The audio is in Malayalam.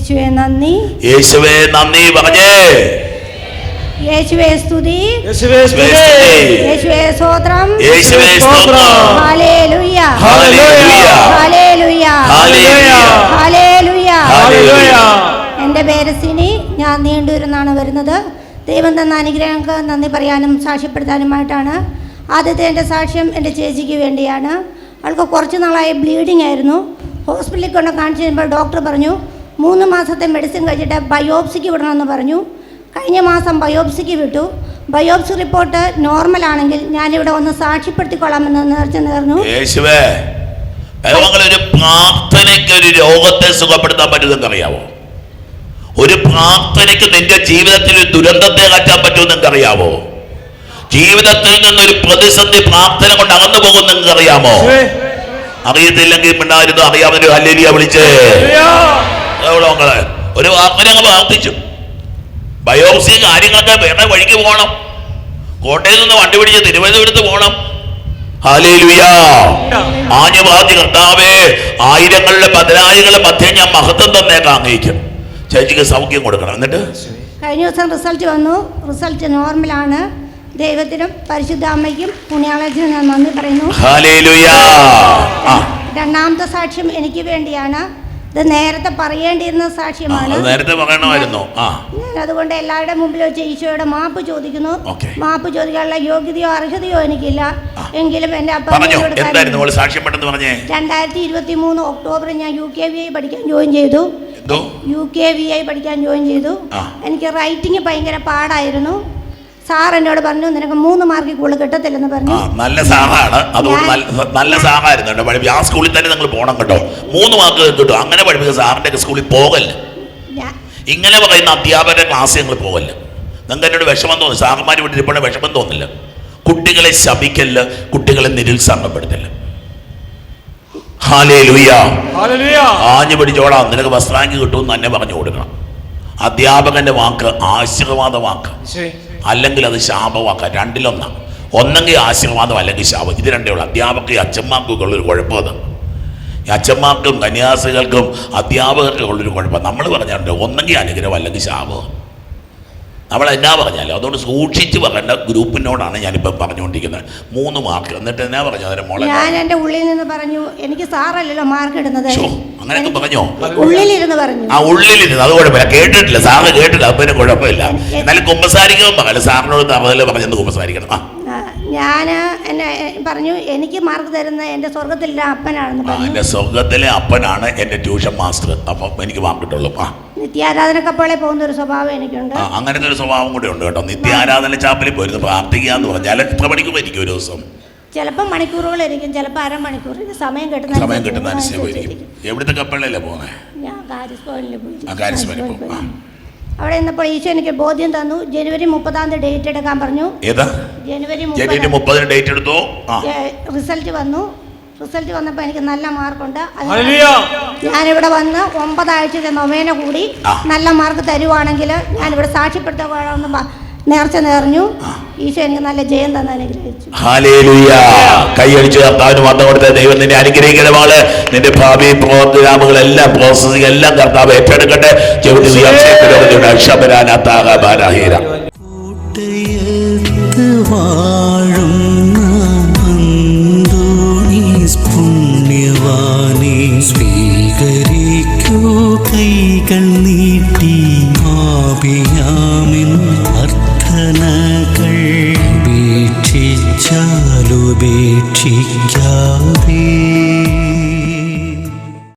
യേശുവെ നന്ദി. യേശുവേ നന്ദി പറഞ്ഞേ. യേശുവേ സ്തുതി. യേശുവേ സ്തുതി. യേശുവേ സ്തോത്രം. യേശുവേ സ്തോത്രം. Hallelujah hallelujah hallelujah hallelujah hallelujah ഹല്ലേലൂയ. എന്റെ പേര് സിനി. ഞാൻ നീണ്ടുവരുന്നാണ് വരുന്നത്. ദൈവം തന്ന അനുഗ്രഹങ്ങൾക്ക് നന്ദി പറയാനും സാക്ഷ്യപ്പെടുത്താനുമായിട്ടാണ്. ആദ്യത്തെ എന്റെ സാക്ഷ്യം എന്റെ ചേച്ചിക്ക് വേണ്ടിയാണ്. അവൾക്ക് കുറച്ച് നാളായി ബ്ലീഡിംഗ് ആയിരുന്നു. ഹോസ്പിറ്റലിൽ കൊണ്ട് കാണിച്ചു കഴിയുമ്പോൾ ഡോക്ടർ പറഞ്ഞു മൂന്ന് മാസത്തെ മെഡിസിൻ കഴിച്ചിട്ട് ബയോപ്സിക്ക് വിടണമെന്ന് പറഞ്ഞു. കഴിഞ്ഞ മാസം ബയോപ്സിക്ക് വിട്ടു. ബയോപ്സി റിപ്പോർട്ട് നോർമൽ ആണെങ്കിൽ ഞാൻ ഞാനിവിടെ ഒന്ന് സാക്ഷ്യപ്പെടുത്തിക്കൊള്ളാമെന്ന് നേർച്ച നേർന്നു. യേശുവേ ഒരു പ്രാർത്ഥനയ്ക്ക് ഒരു രോഗത്തെ സുഖപ്പെടുത്താൻ പറ്റുമെന്ന് അറിയാവോ ഒരു പ്രാർത്ഥനയ്ക്ക് നിന്റെ ജീവിതത്തിൽ ഒരു ദുരന്തത്തെ കാറ്റാൻ പറ്റുമെന്ന് അറിയാമോ ജീവിതത്തിൽ നിന്നൊരു പ്രതിസന്ധി പ്രാർത്ഥന കൊണ്ട് അകന്നു പോകുമെന്ന് നിങ്ങൾക്ക് അറിയാമോ. അറിയത്തില്ലെങ്കിൽ മിണ്ടായിരുന്നു അറിയാവുന്ന ഒരു ഹല്ലേലിയ വിളിച്ചേ. എവിടെ ഒരു വാക്ക് അങ്ങ് പ്രാർത്ഥിച്ചു. ബയോപ്സി കാര്യങ്ങളൊക്കെ വേറെ വഴിക്ക് പോകണം. കോട്ടയിൽ നിന്ന് വണ്ടി പിടിച്ച് തിരുവനന്തപുരത്ത് പോകണം. ഹാലേലുയാ ആഞ്ഞു കർത്താവേ ആയിരങ്ങളുടെ പതിനായിരങ്ങളുടെ മധ്യം ഞാൻ മഹത്വം തന്നേക്കാം അംഗീകരിക്കും ചേച്ചിക്ക് സൗഖ്യം കൊടുക്കണം. എന്നിട്ട്? കഴിഞ്ഞ ദിവസം റിസൾട്ട് വന്നു. റിസൾട്ട് നോർമലാണ്. ദൈവത്തിനും പരിശുദ്ധ അമ്മയ്ക്കും പുണ്യാളത്തിനും ഞാൻ നന്ദി പറയുന്നു. രണ്ടാമത്തെ സാക്ഷ്യം എനിക്ക് വേണ്ടിയാണ്. ഇത് നേരത്തെ പറയേണ്ടിയിരുന്ന സാക്ഷ്യമാണ്. നേരത്തെ പറയണമായിരുന്നു. ആ. അതുകൊണ്ട് എല്ലാവരുടെ മുമ്പിൽ വെച്ച് ഈശോയുടെ മാപ്പ് ചോദിക്കുന്നു. മാപ്പ് ചോദിക്കാനുള്ള യോഗ്യതയോ അർഹതയോ എനിക്കില്ല. എങ്കിലും എന്റെ രണ്ടായിരത്തി ഇരുപത്തി മൂന്ന് ഒക്ടോബറിൽ ഞാൻ യു കെ വി ഐ പഠിക്കാൻ ജോയിൻ ചെയ്തു. യു കെ വി ഐ പഠിക്കാൻ ജോയിൻ ചെയ്തു. എനിക്ക് റൈറ്റിംഗ് ഭയങ്കര പാടായിരുന്നു. സാർ എന്നോട് പറഞ്ഞു നിനക്ക് മൂന്ന് മാർക്ക് കൂടുതൽ കിട്ടത്തില്ലെന്ന് പറഞ്ഞു. നല്ല സാറാണ്. അതുകൊണ്ട് നല്ല നല്ല സാറായിരുന്നു കേട്ടോ. പഠിപ്പി ആ സ്കൂളിൽ തന്നെ നിങ്ങൾ പോകണം കേട്ടോ. മൂന്ന് മാർക്ക് കിട്ടും. അങ്ങനെ പഠിപ്പിക്കുന്ന സാറിന്റെ ഒക്കെ സ്കൂളിൽ പോകല്ല? ഞാൻ ഇങ്ങനെ പറയുന്ന അധ്യാപകരുടെ ക്ലാസ് ഞങ്ങൾ പോകല്ല? നിങ്ങൾക്ക് എന്നോട് വിഷമം തോന്നി. സാറന്മാർ വിട്ടിരിപ്പോഴേ വിഷമം തോന്നില്ല. കുട്ടികളെ ശപിക്കല്ല കുട്ടികളെ നിരുത്സാഹപ്പെടുത്തില്ല. ഹാലേ ലുയ്യ ഹല്ലേലൂയ. ആഞ്ഞു പിടിച്ചോളാം നിനക്ക് വസ്ത്രാങ്കി കിട്ടുമെന്ന് തന്നെ പറഞ്ഞു കൊടുക്കണം. അധ്യാപകന്റെ വാക്ക് ആശീർവാദ വാക്ക്. യേശുവേ. അല്ലെങ്കിൽ അത് ശാപമാക്കാം. രണ്ടിലൊന്നാണ് ഒന്നെങ്കിൽ ആശീർവാദം അല്ലെങ്കിൽ ശാപം. ഇത് രണ്ടേ ഉള്ളൂ. അധ്യാപക അച്ഛന്മാർക്കൊക്കെ ഉള്ളൊരു കുഴപ്പം അത്. ഈ അച്ഛന്മാർക്കും കന്യാസികൾക്കും അധ്യാപകർക്കും ഉള്ളൊരു കുഴപ്പം. നമ്മൾ പറഞ്ഞിട്ടുണ്ട് ഒന്നെങ്കിൽ അനുഗ്രഹം അല്ലെങ്കിൽ ശാപം. നമ്മൾ എന്നാ പറഞ്ഞാലും? അതുകൊണ്ട് സൂക്ഷിച്ച് പറയേണ്ട ഗ്രൂപ്പിനോടാണ് ഞാനിപ്പം പറഞ്ഞുകൊണ്ടിരിക്കുന്നത്. മൂന്ന് മാർക്ക്. എന്നിട്ട് എന്നാ പറഞ്ഞു? അതിന് മോളെ? ഞാൻ എന്റെ ഉള്ളിൽ നിന്ന് പറഞ്ഞു എനിക്ക് സാറല്ലല്ലോ മാർക്ക് ഇടുന്നത്. അങ്ങനെയൊക്കെ പറഞ്ഞോ? ഉള്ളിലിരുന്ന് പറഞ്ഞു. ആ ഉള്ളിലിരുന്ന്. അത് കുഴപ്പമില്ല. കേട്ടിട്ടില്ല. സാറ് കേട്ടില്ല. അപ്പം കുഴപ്പമില്ല. എന്നാലും കുമ്പസാരിക്കുമ്പോൾ പകൽ സാറിനോട് തറതൽ പറഞ്ഞു കുമ്പസാരിക്കണം. ആ. ഞാൻ എന്നെ പറഞ്ഞു എനിക്ക് മാർക്ക് തരുന്ന എന്റെ സ്വർഗത്തിലെ അപ്പനാണെന്ന് ആ, പറഞ്ഞു. എന്റെ സ്വർഗത്തിലെ അപ്പനാണ് എന്റെ ട്യൂഷൻ മാസ്റ്റർ അപ്പം എനിക്ക് മാർക്ക് കിട്ടുള്ളൂ. ആ. നിത്യാരാധന കപ്പളെ പോകുന്ന ഒരു സ്വഭാവം എനിക്കുണ്ട്. ആ, അങ്ങനത്തെ ഒരു സ്വഭാവം കൂടെ ഉണ്ട് കേട്ടോ. നിത്യാരാധന ചാപ്പലിൽ പോയിരുന്നു. പ്രാർത്ഥിക്കുക എന്ന് പറഞ്ഞാൽ എത്ര മണിക്കുമായിരിക്കും ഒരു ദിവസം? ചിലപ്പോൾ മണിക്കൂറുകളായിരിക്കും ചിലപ്പോൾ അരമണിക്കൂർ. ഇത് സമയം കിട്ടുന്ന സമയം കിട്ടുന്ന അനുസരിച്ച് പോയിരിക്കും. എവിടുത്തെ കപ്പലിലല്ലേ പോകുന്നത് ഞാൻ കാരിസ്കോണിൽ പോയി. ആ, കാരിസ്കോണിൽ പോകും. അവിടെ നിന്നപ്പോൾ ഈശോ എനിക്ക് ബോധ്യം തന്നു. ജനുവരി മുപ്പതാം തീയതി ഡേറ്റ് എടുക്കാൻ പറഞ്ഞു. ഏതാ? ജനുവരി ജനുവരി മുപ്പത് മുപ്പതിന് ഡേറ്റ് എടുത്തു? ആ. റിസൾട്ട് വന്നു. റിസൾട്ട് വന്നപ്പോൾ എനിക്ക് നല്ല മാർക്കുണ്ട്. അത്. ഞാനിവിടെ വന്ന് ഒമ്പതാഴ്ചത്തെ നൊവേന കൂടി ആ. നല്ല മാർക്ക് തരുവാണെങ്കിൽ ഞാനിവിടെ സാക്ഷ്യപ്പെടുത്തുകയാണെന്ന് നേർച്ച നേർഞ്ഞു. ഈശോ എനിക്ക് നല്ല ജയം തന്നെ അനുഗ്രഹിച്ചു. ഹാലേലൂയ കൈയടിച്ച് കർത്താവിന് വന്നു കൊടുത്ത ദൈവം നിന്നെ അനുഗ്രഹിക്കുന്നതാണ് നിന്റെ ഭാവി പ്രോഗ്രാമുകൾ എല്ലാം പ്രോസസ്സിംഗ് എല്ലാം കർത്താവ് ഏറ്റെടുക്കട്ടെ. ക്ഷമരാനാത്താകാരാഹീര പുണ്യവാനെ സ്വീകരിക്കൂ കൈകണ്ണി. ശിക്ഷിക്കാം